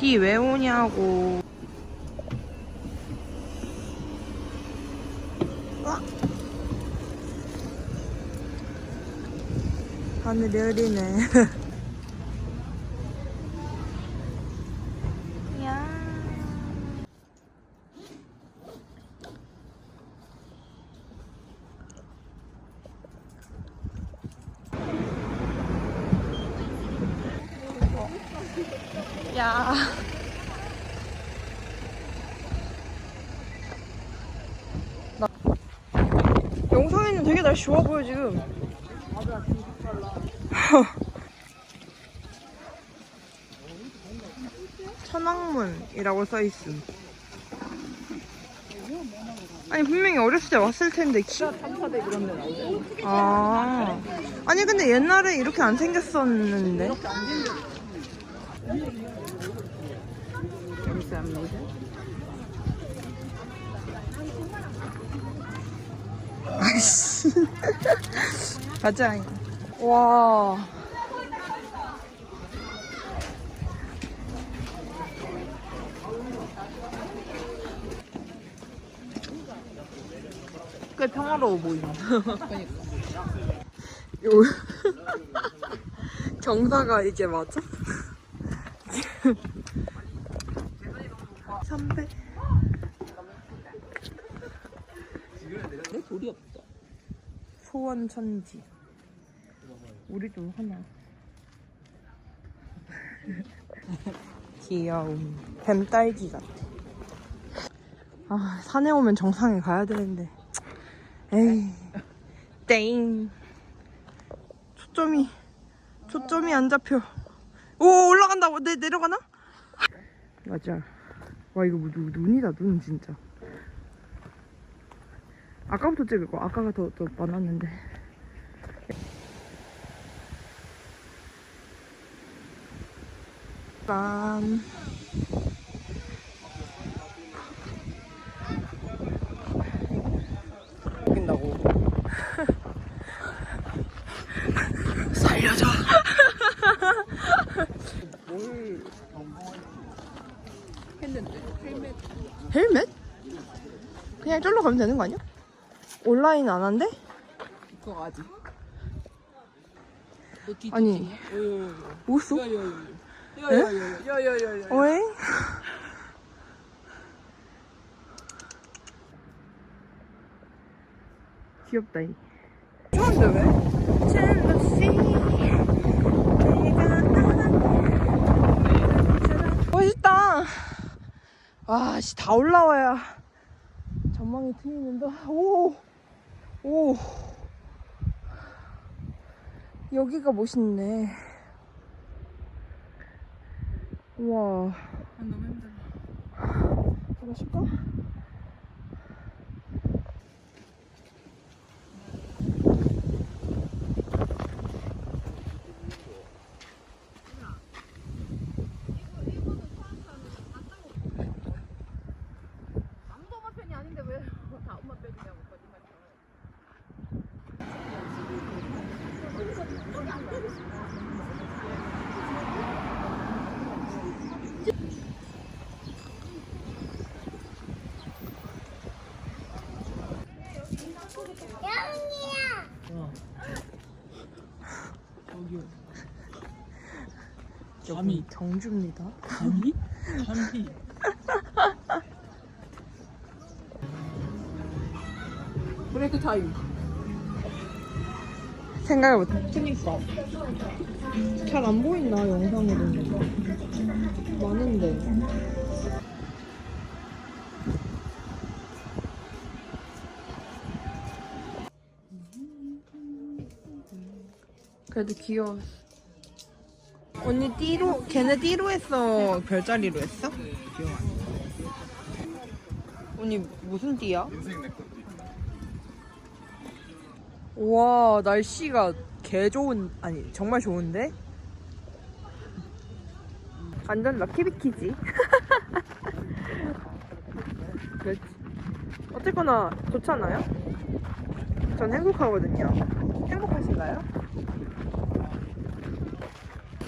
비 왜 오냐고. 어? 하늘이 흐리네. 되게 날씨 좋아 보여 지금. 천왕문이라고 써 있음. 아니 분명히 어렸을 때 왔을 텐데 키. 아. 아니 근데 옛날에 이렇게 안 생겼었는데. 아이씨. 가자. 와. 꽤 평화로워 보인다. 그러니까. 요 경사가 이게 맞아? 300 소원 천지. 우리도 하나. 귀여움. 뱀딸기 같아. 아, 산에 오면 정상에 가야 되는데. 에이. 땡. 초점이, 초점이 안 잡혀. 오, 올라간다. 내, 내려가나? 맞아. 와, 이거 뭐 눈, 눈이다, 눈, 진짜. 아까부터 찍을 거. 아까가 더, 더 많았는데. 짠. 웃긴다고. 살려줘. 뭘 했는데 헬멧 헬멧? 그냥 쫄러 가면 되는 거 아니야? 온라인 안 한대? 그거 아직. 너 뒤. 아니. 뭐였어? 야야야야야야야야야야야야. 어잉? 귀엽다 이. 좋은데 왜? 멋있다. 와, 씨, 다 올라와야 전망이 트이는데. 오, 오. 여기가 멋있네. 우와. 아, 너무 힘들어. 쉴까? 아무도 엄마 편이 아닌데 왜 다 엄마 편이냐고 거짓말 여기요. 여기 감히. 경주입니다. 감히? 감히. 브레이크 타임. 생각을 못해. 그니까. 잘 안 보인다 영상으로는. 많은데. 그래도 귀여웠어. 언니 띠로 걔네 띠로 했어 별자리로 했어? 안 나. 언니 무슨 띠야? 와 날씨가 개 좋은 아니 정말 좋은데? 완전 럭키비키지. 그렇지. 어쨌거나 좋잖아요. 전 행복하거든요. 행복하신가요?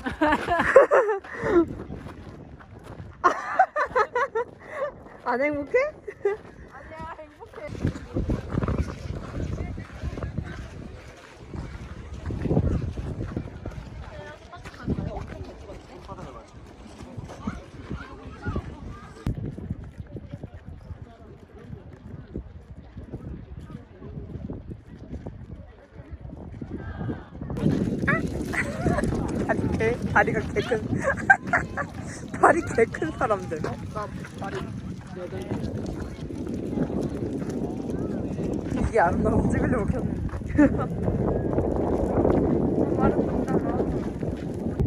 안 행복해? 아니야 행복해. 다리 다리가 개 큰. 다리 개 큰 사람들. 나 다리 여덟 개. 이게 안 나오고 찍으려고 켰는데.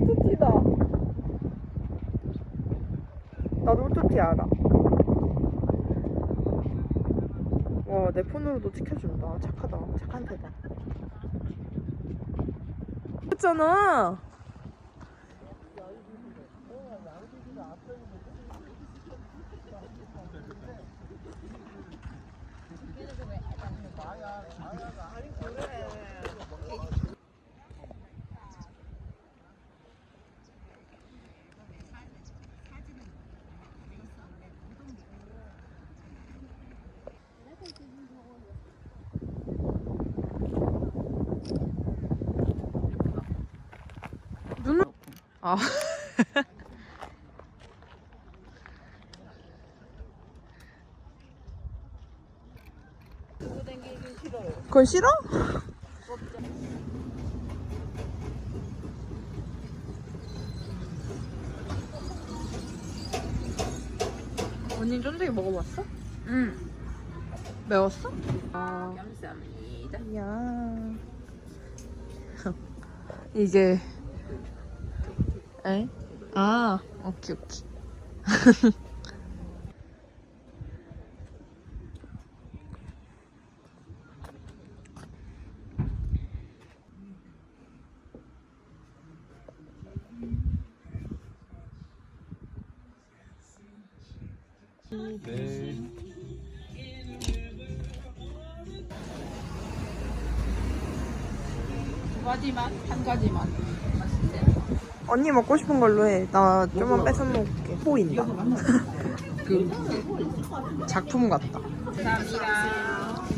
후티다. 나도 후티 알아. 와, 내 폰으로도 찍혀준다. 착하다. 착한 새다. 했잖아. 눈을 아. 그건 싫어? 언니 쫀득이 먹어봤어? 응. 매웠어? 아, 감사합니다. 야. 이게 에? 아, 오케이 오케이. 두 가지만 한 가지만. 언니 먹고 싶은 걸로 해. 나 좀만 뺏어 먹을게. 보인다. 그 작품 같다. 감사합니다.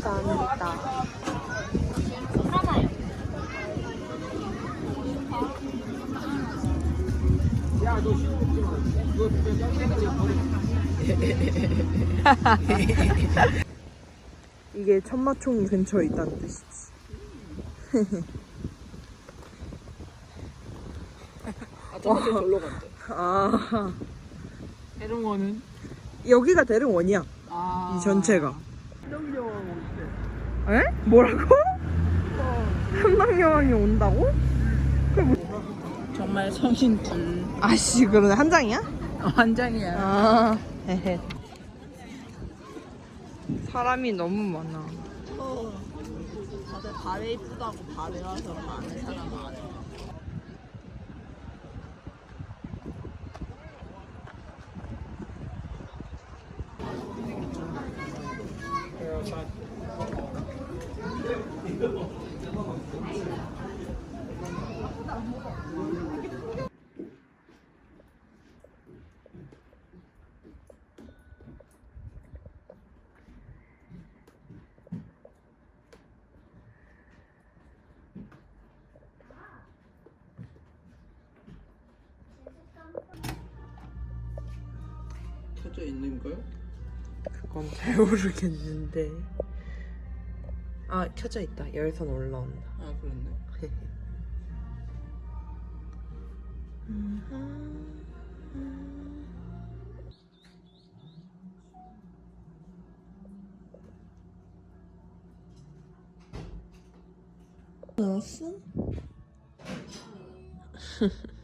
감사합니다. 이게 천마총이 근처에 있다는 뜻이지. 아, 저번에 절로 간대. 아, 해롱원은? 여기가 대릉원이야. 아. 이 전체가. 해롱여왕 올 에? 뭐라고? 한강여왕이 온다고? 때. 정말 성신줄. 아씨, 그러네. 한 장이야? 환장이야. 아, 헤헤. 사람이 너무 많아. 다들 발에 이쁘다고 발에 와서 많은 사람 많아. 켜져 있는 걸? 그건 잘 모르겠는데. 아, 켜져 있다. 열선 올라온다. 아 그렇네. 나왔어?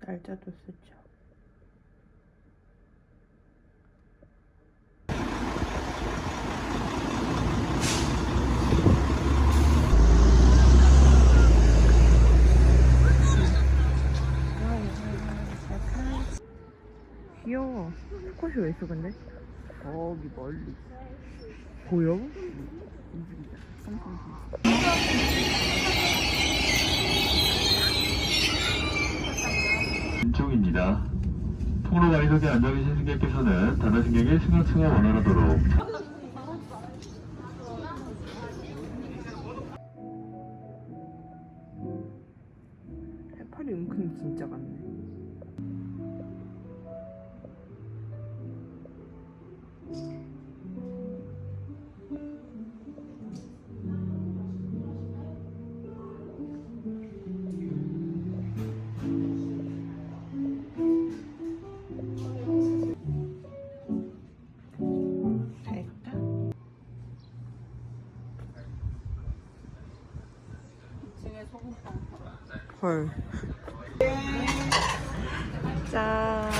날짜도 쓰죠. 있어 근데? 거기 멀리. 보여? 인종입니다. 통로 가이석에 앉아 계신 승객께서는 다른 승객의 승객승에 원활하도록 헐. 짠.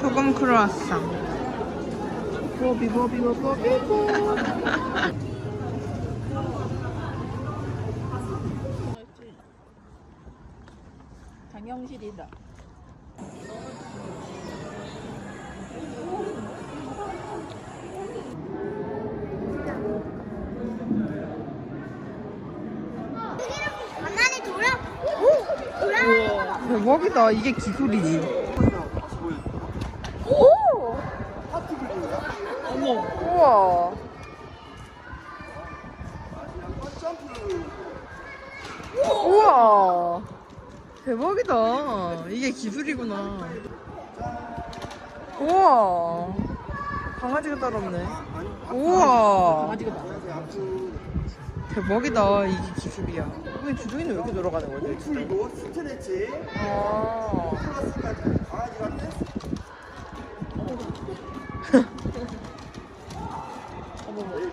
소금 크로아상. 보비 보비 보비 보비. 장영실이다. 만나니 돌아? 오! 돌아! 대박이다. 이게 기술이지. 어머. 우와. 우와. 대박이다. 이게 기술이구나. 우와. 강아지가 따로 없네. 우와. 대박이다. 이게 기술이야. 근데 주둥이는 왜 이렇게 돌아가는 거지? 그리고 스트레치. 아. 플러스까지 강아지가 댄스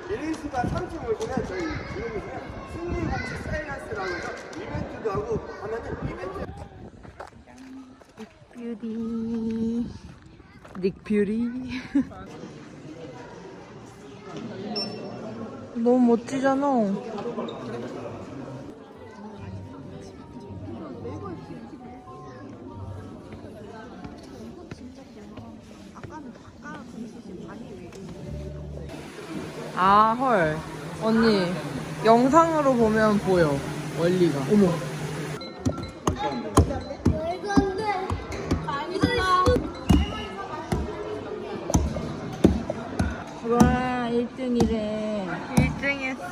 레이스가 3팀을 보면 저희 지금은요 승리 공식 사이런스라고 해서 이벤트도 하고 하면은 이벤트. 뷰티. 닉 뷰티. 너무 멋지잖아 아 헐 언니 영상으로 보면 보여 원리가 어머. 와, 1등이래. 1등 했어.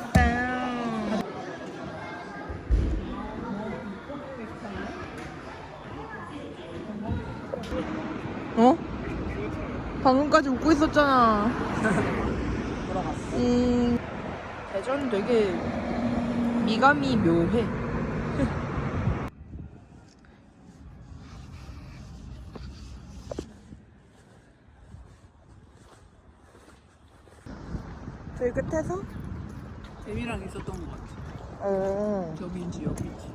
어? 방금까지 웃고 있었잖아. 음, 대전 되게 미감이 묘해. 저 끝에서? 재미랑 있었던 것 같아. 어. 저기인지 여기인지.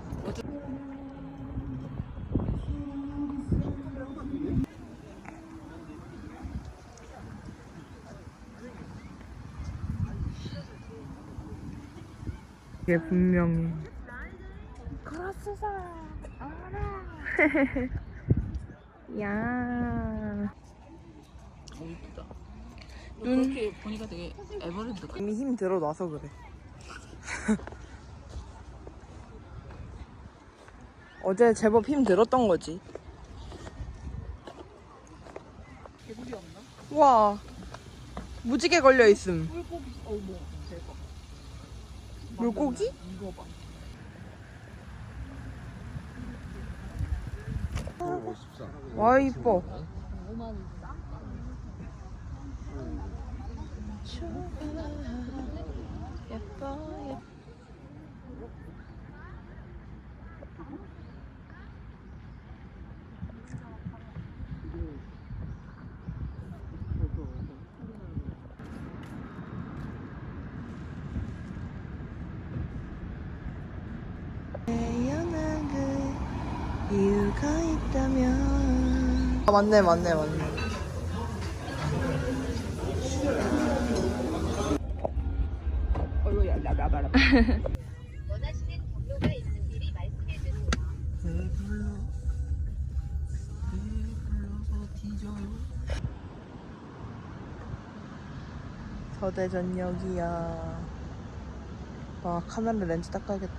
이게 분명히. 야. 어, 이쁘다. 눈- 그렇게 보니까 되게 에버랜드 같아. 이미 힘 들어 놔서 그래. 어제 제법 힘 들었던 거지. 개구리 없나? 와. 무지개 걸려 있음. 물고기. 어머. 물고기? 봐. 와 이뻐. 아, 맞네 맞네 맞네 어이구 야나 나봐라. 원하시는 경로가 있는 미리 말씀해 주세요. 서대전역이야 와 카메라 렌즈 닦아야겠다